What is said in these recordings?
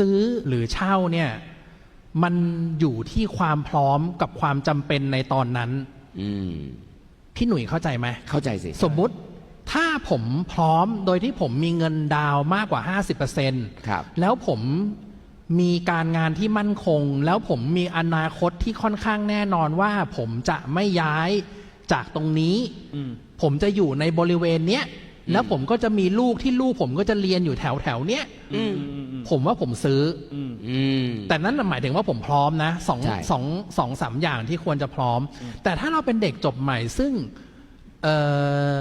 ซื้อหรือเช่าเนี่ยมันอยู่ที่ความพร้อมกับความจำเป็นในตอนนั้นอืมพี่หนุ่ยเข้าใจไหมเข้าใจสิสมมุติถ้าผมพร้อมโดยที่ผมมีเงินดาวน์มากกว่า 50%ครับแล้วผมมีการงานที่มั่นคง แล้วผมมีอนาคตที่ค่อนข้างแน่นอนว่า ผมจะไม่ย้ายจากตรงนี้อืมผมจะอยู่ในบริเวณเนี้ยแล้วผมก็จะมีลูกที่ลูกผมก็จะเรียนอยู่แถวแถวๆเนี้ยอืม ผมว่าผมซื้ออืมอืม แต่นั่นนะหมายถึงว่าผมพร้อมนะสองใช่ สองสองสามอย่างที่ควรจะพร้อม แต่ถ้าเราเป็นเด็กจบใหม่ซึ่งเอ่อ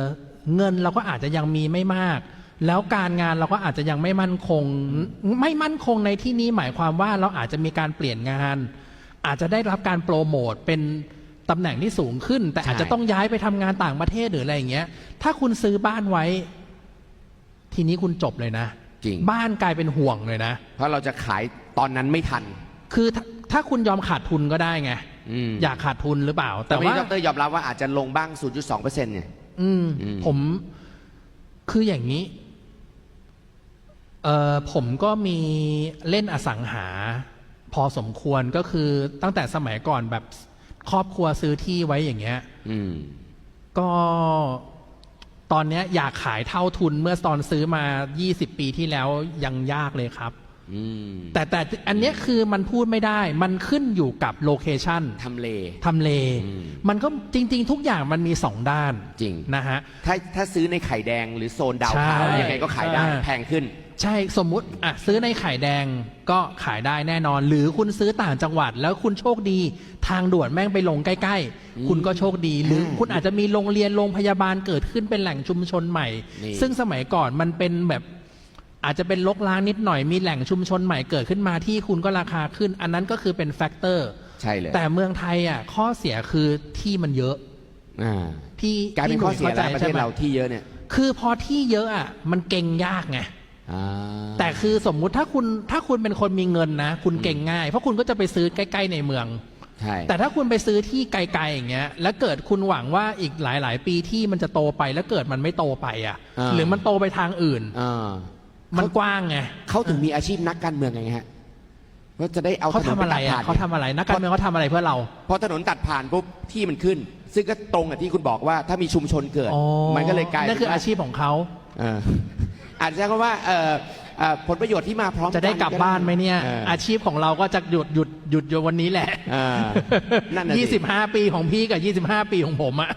เงินเราก็อาจจะยังมีไม่มาก แล้วการงานเราก็อาจจะยังไม่มั่นคง ไม่มั่นคงในที่นี้หมายความว่าเราอาจจะมีการเปลี่ยนงาน อาจจะได้รับการโปรโมทเป็นตำแหน่งที่สูงขึ้น แต่ใช่อาจจะต้องย้ายไปทำงานต่างประเทศหรืออะไรอย่างเงี้ย ถ้าคุณซื้อบ้านไว้ ทีนี้คุณจบเลยนะ จริง บ้านกลายเป็นห่วงเลยนะ เพราะเราจะขายตอนนั้นไม่ทัน คือถ้าถ้าคุณยอมขาดทุนก็ได้ไงอืม อยากขาดทุนหรือเปล่า แต่แต่ว่าว่า ดรยอมรับว่าอาจจะลงบ้าง 0.2%เนี่ย อืม อืม ผมคืออย่างนี้ เออผมก็มีเล่นอสังหา พอสมควรก็คือตั้งแต่สมัยก่อนแบบครอบครัวซื้อที่ไว้อย่างเงี้ย อืม ก็ ตอนนี้อยากขายเท่าทุนเมื่อตอนซื้อมา 20 ปีที่แล้วยังยากเลยครับ แต่แต่อันเนี้ยคือมันพูดไม่ได้ มันขึ้นอยู่กับโลเคชันทำเลทำเลอืมมันก็จริง ๆ ทุกอย่างมันมีสองด้านจริงนะฮะถ้าถ้าซื้อในไข่แดงหรือโซนดาวเทาใช่ยังไงก็ขายได้ใช่แพงขึ้น ใช่สมมุติอะซื้อในไข่แดงก็ขายได้แน่นอน หรือคุณซื้อต่างจังหวัด แล้วคุณโชคดี ทางด่วนแม่งไปลงใกล้ ๆ คุณก็โชคดี หรือคุณอาจจะมีโรงเรียนโรงพยาบาลเกิดขึ้นเป็นแหล่งชุมชนใหม่นี่ซึ่งสมัยก่อนมันเป็นแบบ อาจจะเป็นลกล้างนิดหน่อยมีแหล่งชุมชนใหม่เกิดขึ้นมาที่คุณก็ราคาขึ้น อันนั้นก็คือเป็นแฟกเตอร์ ใช่เลยแต่เมืองไทยอะข้อเสียคือที่มันเยอะอ่าพี่กลายเป็นข้อเสียพี่หแล้วข้ประใจเทศใช่ไหมเราที่เยอะเนี่ย คือพอที่เยอะอะมันเก่งยากไงอ่าแต่คือสมมุติถ้าคุณถ้าคุณเป็นคนมีเงินนะ คุณเก่งง่าย เพราะคุณก็จะไปซื้อใกล้ ๆ ในเมืองใช่แต่ถ้าคุณไปซื้อที่ไกลๆอย่างเงี้ย แล้วเกิดคุณหวังว่าอีกหลาย ๆ ปีที่มันจะโตไปแล้วเกิดมันไม่โตไปอะ หรือมันโตไปทางอื่นอ่า มันกว้างไงเขาถึงมีอาชีพนักการเมืองไงฮะว่าจะได้เอาเขาถนนทำอะไรปตัดอะผ่นเขาทำอะไรนักการเมืองเขาทำอะไรเพื่อเราพอถนนตัดผ่านปุ๊บที่มันขึ้น ซึ่งก็ตรงกับที่คุณบอกว่าถ้ามีชุมชนเกิดอ๋อมันก็เลยกลายนั่นคือเป็ว่อาชีพของเขาเอออาจจะใช้คำว่าเอ่อเอ่อผลประโยชน์ที่มาพร้อมจะได้กลับบ้านไหมเนี่ยเอออาชีพของเราก็จะหยุดหยุดหยุดอยู่วันนี้แหละเออนั่นน่ะสิยี่สิบห้าปีของพี่กับยี่สิบห้าปีของผมอะ